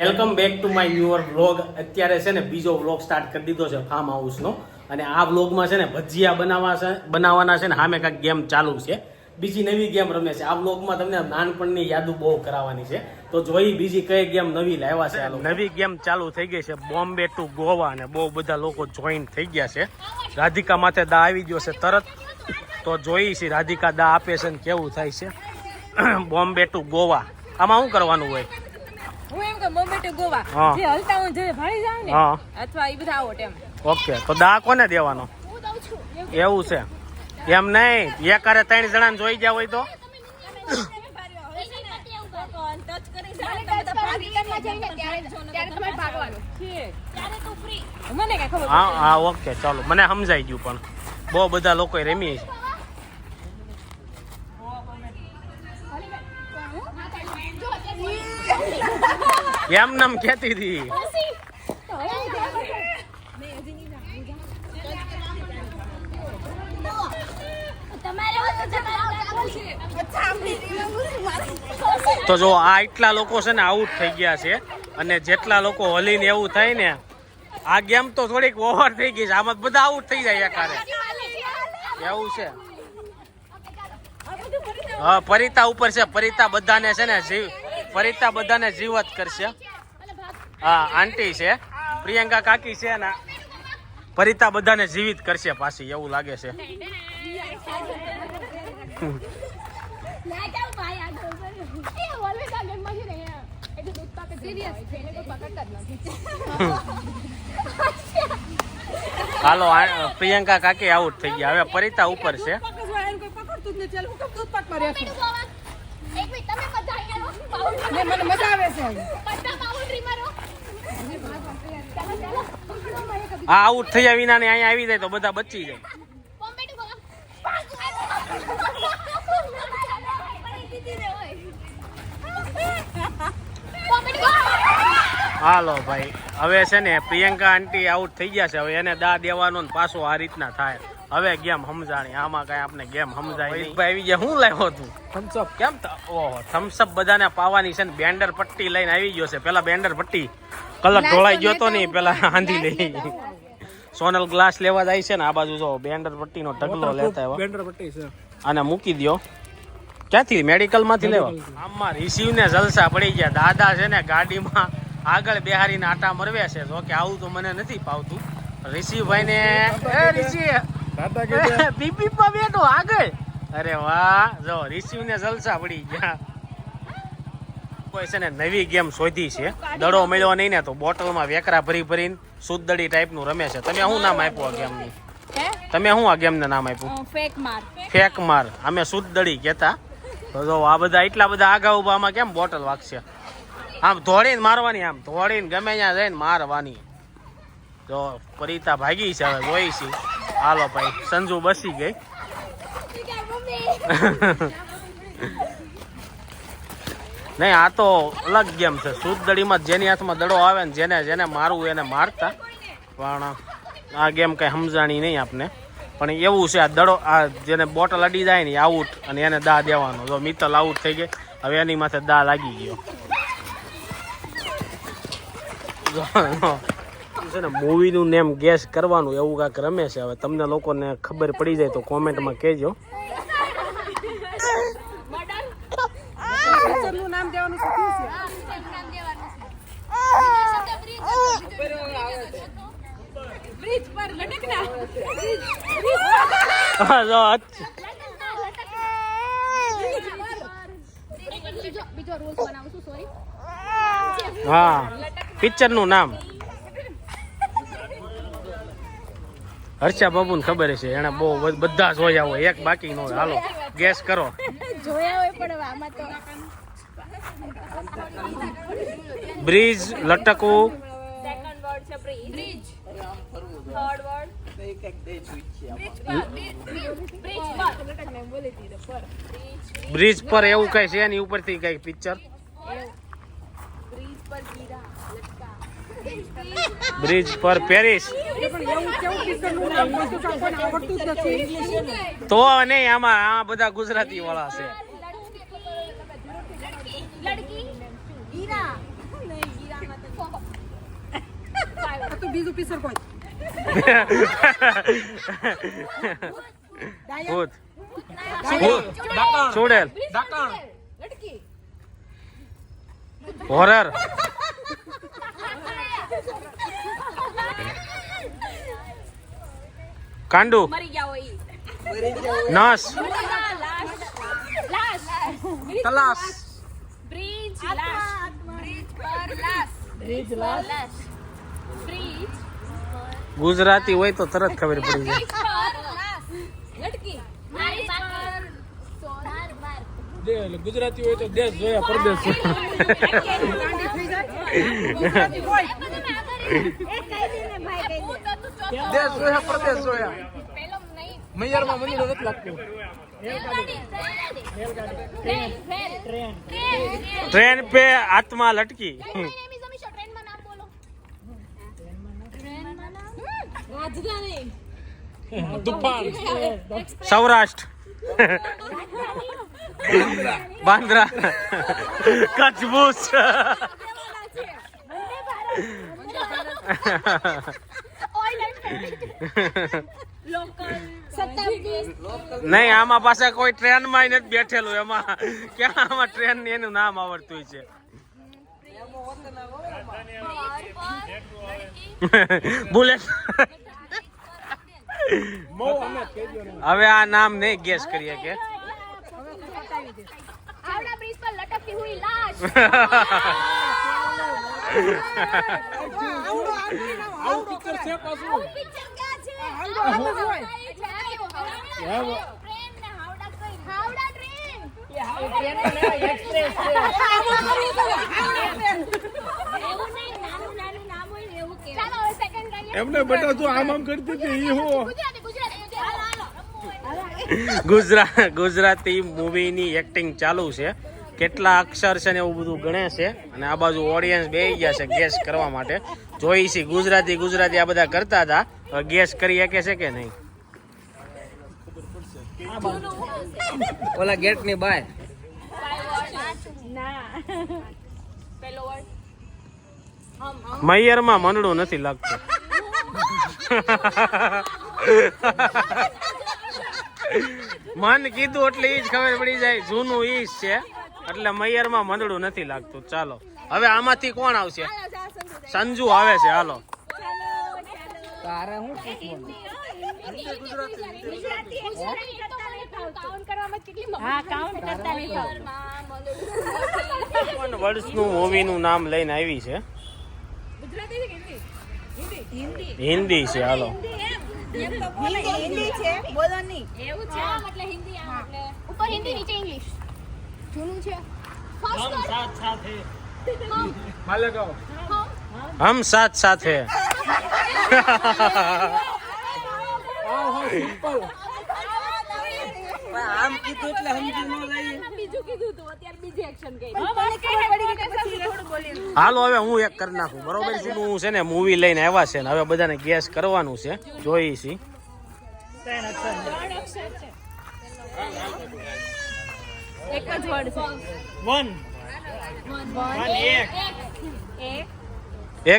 Welcome back to my newer vlog અત્યારે છે ને બીજો વ્લોગ સ્ટાર્ટ કરી દીધો છે ફાર્મ હાઉસનો અને આ વ્લોગમાં છે ને ભજીયા બનાવવા છે, બનાવવાના છે ને સામે કાંઈક ગેમ ચાલુ છે. બીજી નવી ગેમ રમે છે. આ વ્લોગમાં તમને નાનપણની યાદો બહુ કરાવવાની છે. તો જોઈ બીજી કઈ ગેમ નવી લાવ્યા છે નવી ગેમ ચાલુ થઈ ગઈ છે. બોમ્બે ટુ ગોવા અને બહુ બધા લોકો જોઈન થઈ ગયા છે. રાધિકા માથે દા આવી ગયો છે તરત. તો જોઈ છે રાધિકા દા આપે છે ને કેવું થાય છે. બોમ્બે ટુ ગોવા આમાં શું કરવાનું હોય? હું એમ કે બોમ્બે ટુ ગોવા. જે હલતા હું જે ભાળી જાવ ને અથવા એ બધા આવો એમ ઓકે તો દા કોને દેવાનો? હું દઉં છું. એવું છે. એમ નહીં એકારે ત્રણ જણા જોઈ ગયા હોય તો? હા હા ઓકે ચાલો. મને સમજાઈ ગયું પણ. બહુ બધા લોકો રમી છે એમ નામ કેતી હતી. તો જો આ એટલા લોકો છે ને આઉટ થઈ ગયા છે અને જેટલા લોકો હલીને એવું થાય ને, આ ગેમ તો થોડીક ઓવર થઈ ગઈ છે. આમાં બધા આઉટ થઈ જાય એકારે. એવું છે. હા, પરિતા ઉપર છે. પરિતા બધાને છે ને જીવ પરિતા બધાને જીવત કરશે. હા, આંટી છે, પ્રિયંકા કાકી છે ને પરિતા બધાને જીવિત કરશે પાછી, એવું લાગે છે. હાલો પ્રિયંકા કાકી આઉટ થઈ ગયા. હવે પરિતા ઉપર છે. મને મજા આવે છે. આ આઉટ થયા વિના ને અહીંયા આવી જાય તો બધા બચી જાય. હાલો ભાઈ, હવે છે ને પ્રિયંકા આંટી આઉટ થઈ ગયા છે. હવે એને દા દેવાનો ને પાછો આ રીતના થાય. હવે ગેમ સમજાણી. આમાં કઈ આપણે ગેમ સમજાય આવી ગયા. હું લાવ્યો તું? થમ્સઅપ કેમ ઓહો થમ્સઅપ બધાને પાવાની છે ને બેન્ડર પટ્ટી લઈને આવી ગયો છે. પેલા બેન્ડર પટ્ટી. કલર ઢોળાઈ ગયો તો નહીં પેલા આંધી લઈ. સોનલ ગ્લાસ લેવા જાય છે ને આ બાજુ જો બેન્ડર પટ્ટી નો ઢગલો લેતા આવ્યા. બેન્ડર પટ્ટી છે. આને મૂકી દ્યો. ક્યાંથી? મેડિકલમાંથી લેવા આમાં રિસીવ ને જલસા પડી ગયા. દાદા છે ને ગાડીમાં આગળ બિહારીને આટા મરવે છે. જો કે આવું તો મને નથી પાવતું રિશી ભાઈ ને એ દાદા કે બીપી માં બેઠો આગળ. અરે વાહ જો રિસીવ ને જલસા પડી ગયા. કોઈ છે ને નવી ગેમ શોધી છે. દડો મળ્યો નહીં ને તો બોટલમાં વેકરા ભરી ભરીને સુદડી ટાઈપનું રમે છે. તમે શું નામ આપ્યું આ ગેમની? તમે શું આ ગેમને નામ આપ્યું? ફેક માર. ફેક માર. અમે સુદડી કેતા તો જો આ બધા એટલા બધા આગા ઊભા આમાં કેમ બોટલ વાગશે? આમ ધોડીને મારવાની આમ ધોડીને ગમે ત્યાં જઈને મારવાની. જો પરિતા ભાગી છે, હવે ગોઈ છે. હાલો ભાઈ, સંજુ બસી ગઈ. નહીં, આ તો અલગ ગેમ છે. સુદડીમાં જેની હાથમાં દડો આવે ને જેને જેને મારવું એને મારતા. પણ આ ગેમ કઈ સમજાણી નહીં આપને. પણ એવું છે, આ દડો, આ જેને બોટલ અડી જાય ને આઉટ અને એને દા દેવાનો. જો મિત્તલ આઉટ થઈ ગઈ, હવે એની માથે દા લાગી ગયો. છે ને મૂવીનું નેમ ગેસ કરવાનું, એવું કાંઈક રમે છે. હવે તમને લોકોને ખબર પડી જાય તો કોમેન્ટમાં કહેજો. હા, પિક્ચરનું નામ. હર્ષા બાબુને ખબર છે એને બહુ બધા જોયા હોય એક બાકી નો હાલો ગેસ કરો. જોયા હોય પણ આમાં તો બ્રિજ લટકવું. બ્રિજ પર એવું કઈ છે એની ઉપરથી કઈ પિક્ચર બ્રિજ પર પેરિસ તો નહીં આમાં આ બધા ગુજરાતી વાળા છે. લડકી? હીરા. નહીં હીરા બીજું પીસર કોઈ. ભૂત. ભૂત. હોરર કાંડુ. મરી ગયા નસ તલાસ બ્રિજ લાશ. બ્રિજ પર લાશ. બ્રિજ લાશ. બ્રિજ. ગુજરાતી હોય તો તરત ખબર પડી જાય. લટકી મારી પર સોનાર બાર દે એટલે ગુજરાતી હોય તો દેશ જોયા પરદેશ ગુજરાતી હોય. દેશ જોયા પરદેશ જોયા. પેલો નહીં મૈયારમાં મંદિર નથી લાગતું. ટ્રેન પે આત્મા લટકી. તુફાન. સૌરાષ્ટ્ર. બાંદ્રા. કચ્છ નહીં આમાં પાછા કોઈ ટ્રેનમાં નથી બેઠેલું. એમાં ક્યાં આમાં ટ્રેન એનું નામ આવડતું છે? બુલેટ. હવે આ નામ નહીં ગેસ કરીએ કે? લાશ. આવું પિક્ચર છે પાછું. પિક્ચર ક્યાં છે? આવડું જ હોય. ટ્રેન ને હાવડા કઈ હાવડા ટ્રેન? એવું નહીં નાનું નાનું નામ હોય એવું કે ચાલો હવે સેકન્ડ કરીએ એમને બેટા તું આમ આમ કરતી હતી ઈ હો. ગુજરાત ગુજરાતી મૂવીની એક્ટિંગ ચાલુ છે. કેટલા અક્ષર છે ને એવું બધું ગણે છે. અને આ બાજુ ઓડિયન્સ બે ગયા છે ગેસ કરવા માટે. જોઈ છે, ગુજરાતી ગુજરાતી આ બધા કરતા હતા. ગેસ કરી શકે છે કે નહીં? ઓલા ગેટની બાય. મૈયરમાં મંડળું નથી લાગતું. મન કીધું એટલે ઈ જ ખબર પડી જાય, જૂનું ઈ છે. એટલે મૈયરમાં મંડળું નથી લાગતું. ચાલો. હવે આમાંથી કોણ આવશે? સંજુ આવે છે હાલો. તારે હું હા કાઉન્ટ કરતા નહીં પણ વર્ષનું મૂવીનું નામ લઈને આવી છે? હિન્દી છે હાલો. હિન્દી. છે બોલો નહીં એવું છે એટલે હિન્દી આમ એટલે ઉપર હિન્દી નીચે ઇંગ્લિશ જૂનું છે ફર્સ્ટ વર્ડ માલેગાંવ હમ સાથ સાથ હે આમ કીધું એટલે સમજી ન લઈ બીજું કીધું તું. અત્યારે બીજી એક્શન કરી. હાલો હવે હું એક કરી નાખું. બરોબર છે હું છે ને મૂવી લઈને આવ્યા છે ને હવે બધાને ગેસ કરવાનું છે. જોઈ છી. એક જ વર્ડ છે. વન વન એક. એક.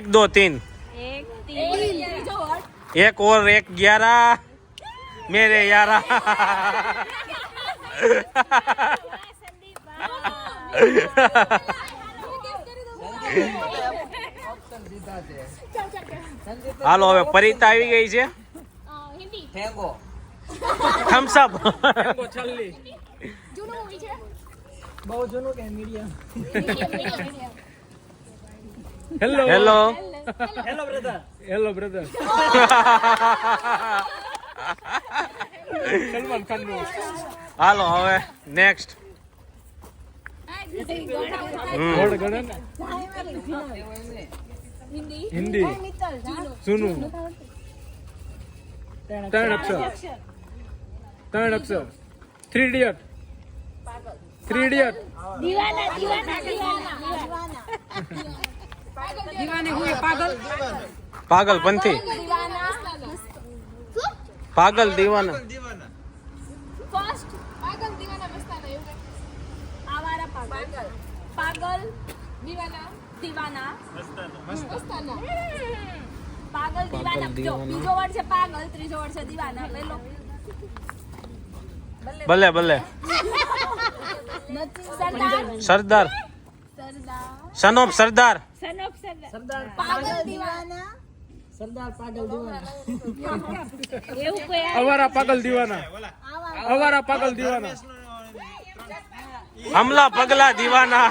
દો તીન એક तीन ત્રીજો વર્ડ एक और एक ग्यारह मेरे यारा હાલો હવે પરિતા આવી ગઈ છે હિન્દી ઠેંગો થમ્સ અપ છલ્લી જૂનું મૂવી છે બહુ જૂનું કે medium Hello hello hello brother hello brother Salman ખાનનું હાલો હવે નેક્સ્ટ હિન્દી સુનું ત્રણ અક્ષર ત્રણ અક્ષર થ્રી ઇડિયટ થ્રી ઇડિયટ દીવાના દીવાના દીવાના દીવાની હોય પાગલ પાગલ પંથી દીવાના પાગલ દીવાના ફર્સ્ટ પાગલ દીવાના મસ્તાના એવું કંઈક. આવારા પાગલ પાગલ દીવાના દીવાના મસ્તાના પાગલ દીવાના જો બીજો word છે પાગલ ત્રીજો word છે દીવાના પેલો ભલે ભલે સરદાર સરદાર સરદાર સનોપ સરદાર સનોપ સરદાર પાગલ દીવાના. એવું કોઈ અવારા પાગલ દીવાના. અવારા પાગલ દીવાના. હમલા પગલા દીવાના.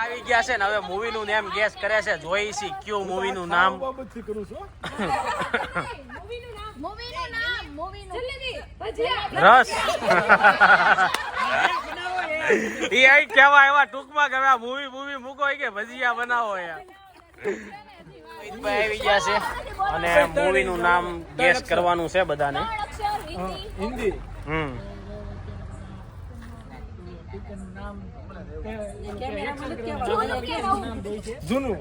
આવી ગયા છે ને હવે મૂવી નું નામ ગેસ કરે છે. જોઈ સી કયું મૂવી નું નામ? બાબતથી કરું છું મૂવીનું નામ મૂવીનું ભજીયા રસ. એ આઈ કેવા એવા ટૂંકમાં કે આ મૂવી મૂવી મૂકો હોય કે ભજીયા બનાવો યાર મોહિતભાઈ આવી ગયા છે. અને મૂવી નું નામ ગેસ કરવાનું છે બધાને. હિન્દી. હમ. જૂનું.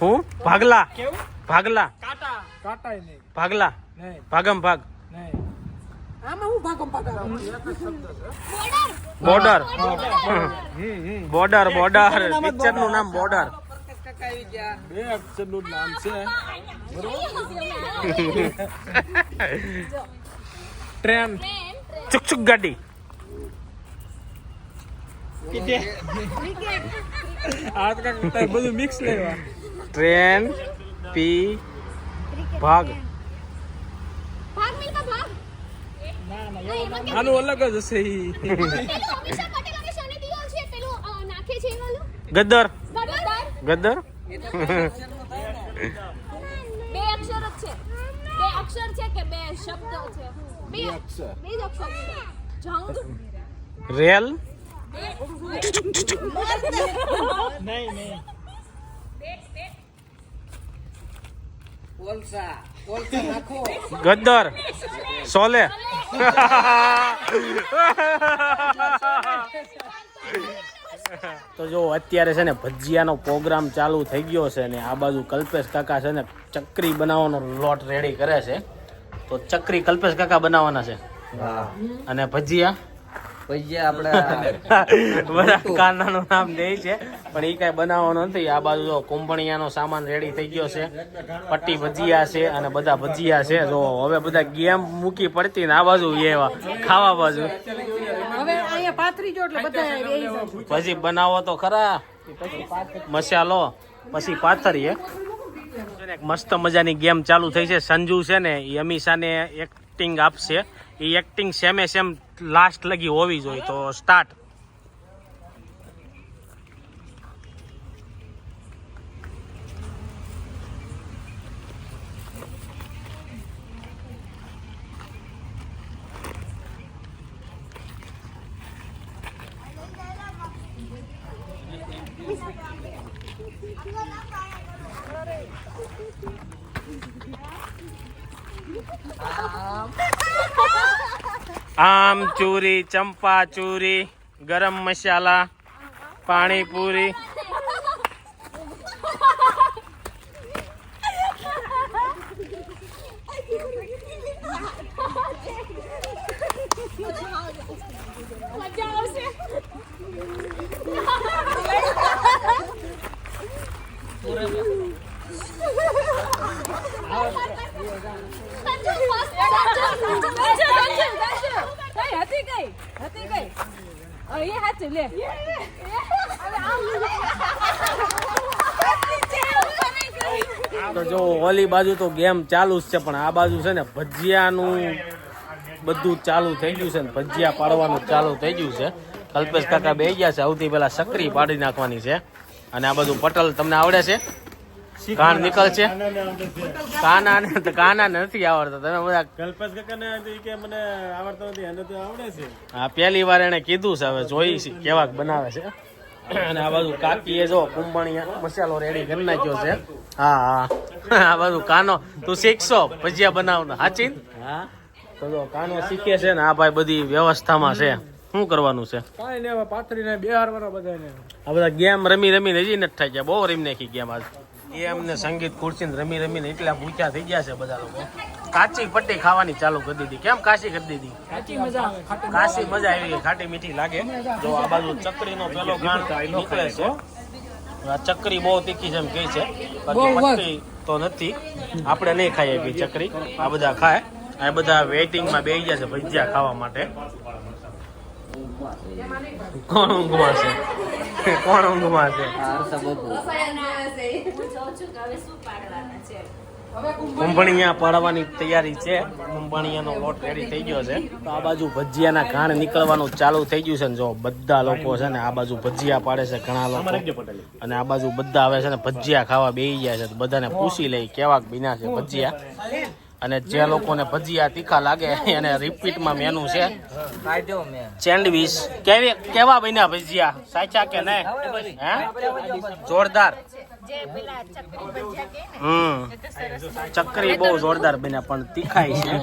હું? ભાગલા. ભાગલા. ભાગલા. નહીં ભાગમ ભાગ નહીં આમાં હું ભાગમ ભાગમ બોર્ડર. બોર્ડર બોર્ડર પિક્ચરનું નામ બોર્ડર. બે અક્ષરનું જ નામ છે. ટ્રેન. ચુક ચુક ગાડી બધું મિક્સ લેવા. ટ્રેન પી ભાગ મિલકા ભાગ આનું અલગ જ હશે ઈ. પેલું અમીષા પટેલ અને સની દેઓલ છે પેલું અ, નાખે છે એ વાળું ગદ્દર. ગદર ગદ્દર? બે અક્ષર છે. બે અક્ષર છે કે બે શબ્દ છે? બે અક્ષર. બે જ અક્ષર છે. જંગ રેલ? ગદ્દર. સોલે. તો જો અત્યારે છે ને ભજીયાનો પ્રોગ્રામ ચાલુ થઈ ગયો છે ને આ બાજુ કલ્પેશ કાકા છે ને ચકરી બનાવવાનો લોટ રેડી કરે છે. તો ચકરી કલ્પેશ કાકા બનાવવાના છે. અને ભજીયા? પછી આપણે બધા કાનાનું નામ દે છે પણ એ કાંઈ બનાવવાનું નથી. આ બાજુ જો કુંભણિયાનો સામાન રેડી થઈ ગયો છે. પટ્ટી ભજીયા છે અને બધા ભજીયા છે. જો હવે બધા ગેમ મૂકી પડતી ને આ બાજુ એવા ખાવા બાજુ. અહીંયા પાથરી જો એટલે બધા બેહી જાય. પછી બનાવો તો ખરા. મસાલો. પછી પાથરીએ. મસ્ત મજાની ગેમ ચાલુ થઈ છે. સંજુ છે ને એ અમીષાને એક્ટિંગ આપશે. એ એક્ટિંગ સેમે સેમ લાસ્ટ લગી હોવી જોઈએ તો સ્ટાર્ટ આમ ચૂરી ચંપા ચૂરી ગરમ મસાલા પાણીપુરી કઈ હતી કઈ હતી કઈ એ હાચું લે. તો જો ઓલી બાજુ તો ગેમ ચાલુ જ છે પણ આ બાજુ છે ને ભજીયાનું બધું ચાલુ થઈ ગયું છે ને ભજીયા પાડવાનું ચાલુ થઈ ગયું છે. કલ્પેશ કાકા બે ગયા છે સૌથી પહેલા સક્રી પાડી નાખવાની છે. અને આ બધું પટલ તમને આવડે છે? કાન નીકળ છે. કાના ને કાના નથી આવડતો. તમે બધા કલ્પેશ કાકાને કે મને આવડતો નથી એને તો આવડે છે. હા પહેલી વાર એને કીધું છે હવે જોઈ છે કેવાક બનાવે છે. અને આ બાજુ કાકીએ જો કુંભણિયા મસાલો રેડી કરી નાખ્યો છે. હા હા. આ બાજુ કાનો તું શીખશો ભજીયા બનાવના હાચી હા. તો જો કાનો શીખે છે ને આ ભાઈ બધી વ્યવસ્થામાં છે. શું કરવાનું છે? કાંઈ નહીં પાથરીને બે વાળા બધાને આ બધા ગેમ રમી રમીને હજી નથી થાય ગયા. બહુ રમી નાખી ગેમ આજ. ગેમ અમને સંગીત ખુરશી ને રમી રમીને એટલા ભૂખ્યા થઈ ગયા છે બધા લોકો. કાચી પટ્ટી ખાવાની ચાલુ કરી દીધી. કેમ કાશી કરી દીધી? કાશી મજા આવી ગઈ ખાટી મીઠી લાગે. જો આ બાજુ ચકરીનો પેલો ગાણ નીકળે છે. આ ચકરી બહુ તીખી છે એમ કહે છે. બાકી પટ્ટી તો નથી. આપણે નહીં ખાઈએ કે ચકરી. આ બધા ખાય. આ બધા વેઇટિંગમાં બેસી ગયા છે ભજીયા ખાવા માટે. કોણ ઊંઘમાં છે? કોણ ઊંઘમાં છે? કુંભણિયા પાડવાની તૈયારી છે. કુંભણિયાનો લોટ રેડી થઈ ગયો છે. તો આ બાજુ ભજીયાના ઘાણ નીકળવાનું ચાલુ થઈ ગયું છે ને જો બધા લોકો છે ને આ બાજુ ભજીયા પાડે છે ઘણા લોકો. અને આ બાજુ બધા આવે છે ને ભજીયા ખાવા બેસી ગયા છે. બધાને પૂછી લઈ કેવાક બીના છે ભજીયા. અને જે લોકોને ભજીયા તીખા લાગે એને રિપીટમાં મેનુ છે. સેન્ડવીચ કેવી કેવા બન્યા ભજીયા? સાચા કે નહીં? હે? જોરદાર. જે ચકરી ભજીયા કે ને હમ. ચક્રી બહુ જોરદાર બન્યા પણ તીખાય છે.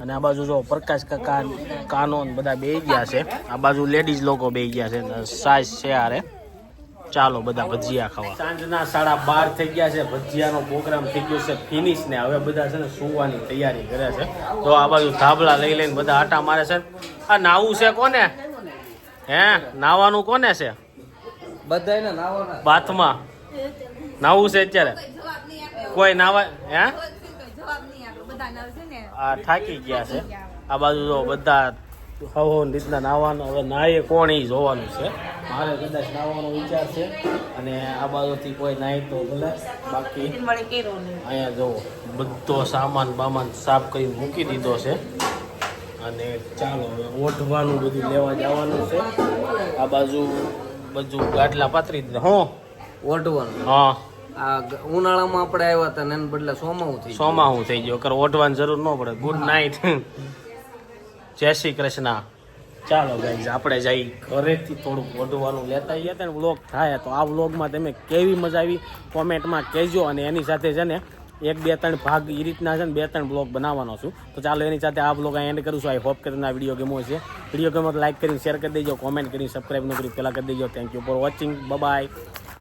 અને આ બાજુ જો પ્રકાશ કાકા કાનો ને બધા બે ગયા છે. આ બાજુ લેડીઝ લોકો બે ગયા છે. સાઈઝ છે આરે ચાલો બધા ભજીયા ખાવા. સાંજના સાડા બાર થઈ ગયા છે. ભજીયાનો પ્રોગ્રામ થઈ ગયો છે ફિનિશ ને હવે બધા છે ને સુવાની તૈયારી કરે છે. તો આ બાજુ ધાબળા લઈ લઈને બધા આટા મારે છે. આ નાવું છે કોને? હે? નાવાનું કોને છે? બધાયને નાવાના. બાથમાં. નાવું છે અત્યારે? કોઈ નાવા હે? આ થાકી ગયા છે. આ બાજુ જો બધા હવ હવ રીતના નાવાનું હવે નાય કોણ એ જોવાનું છે. મારે કદાચ નાવાનો વિચાર છે. અને આ બાજુથી કોઈ નાહી તો ભલે. બાકી અહીંયા જુઓ બધો સામાન બામાન સાફ કરી મૂકી દીધો છે. અને ચાલો હવે ઓઢવાનું બધું લેવા જવાનું છે. આ બાજુ બધું ગાટલા પાથરી દીધા હો? ઓઢવાનું? હા. આ ઉનાળામાં આપણે આવ્યા હતા ને એને બદલે સોમાવું થઈ. હું થઈ ગયો. કર ઓઢવાની જરૂર ન પડે. Good night. જય શ્રી કૃષ્ણ. ચાલો ગાઈઝ આપણે જઈ ઘરેથી થોડુંક વધવાનું લેતા આવીએ હતા વ્લોગ થાય તો આ વ્લોગમાં તમે કેવી મજા આવી? કોમેન્ટમાં કહેજો અને એની સાથે છે ને એક, બે, ત્રણ ભાગ એ રીતના છે ને બે, ત્રણ બ્લોગ બનાવવાનો છું. તો ચાલો એની સાથે આ બ્લોગ એન્ડ કરું છું. આઈ હોપ કે તમને વીડિયો ગમો છે વીડિયો ગમો તો લાઈક કરીને શેર કરી દેજો કોમેન્ટ કરીને સબસ્ક્રાઈબ ન કરી પહેલાં કરી દેજો. Thank you for watching bye